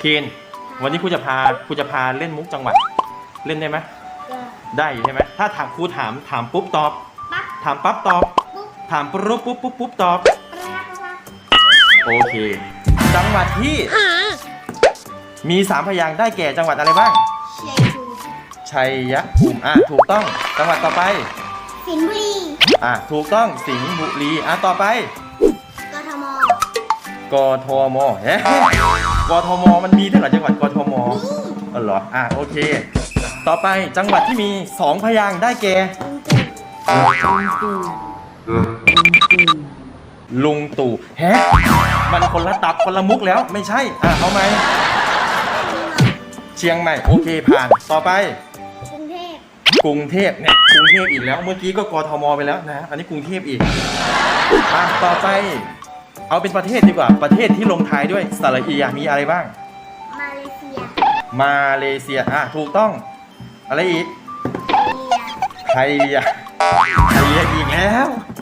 เคนวันนี้ครูจะพาครูจะพาเล่นมุกจังหวัดเล่นได้ไหมก็ได้อยู่ใช่ไหมถ้าถามครูถามถามปุ๊บตอบปั๊บถามปั๊บตอบปุ๊บถามปุ๊บปุ๊บปุ๊บปุ๊บตอบปั๊บปั๊บปั๊บโอเค จังหวัดที่ มีสามพยางค์ได้แก่จังหวัดอะไรบ้างเชียงชูชัยภูมิอะถูกต้อง จังหวัดต่อไป สิงห์บุรี อะถูกต้อง สิงห์บุรี อะต่อไป กทม กทมเฮ้ กทมมันมีด้วยเหรอจังหวัดกทมนี่เออเหรออะโอเค ต่อไปจังหวัดที่มีสองพยางค์ได้แก่ลุงตู่ลุงตู่แฮะมันคนละตับคนละมุกแล้วไม่ใช่ อะเอาไหมเชียงใหม่โอเคผ่านต่อไป กรุงเทพกรุงเทพเนี่ยกรุงเทพอีกแล้ว เมื่อกี้ก็กทมไปแล้วนะ อันนี้กรุงเทพอีกอะต่อไป เอาเป็นประเทศดีกว่า ประเทศที่ลงท้ายด้วยสระอีอะมีอะไรบ้าง มาเลเซียมาเลเซียอะถูกต้อง อะไรอีกอินเดียไทยอะไทยอีกแล้ว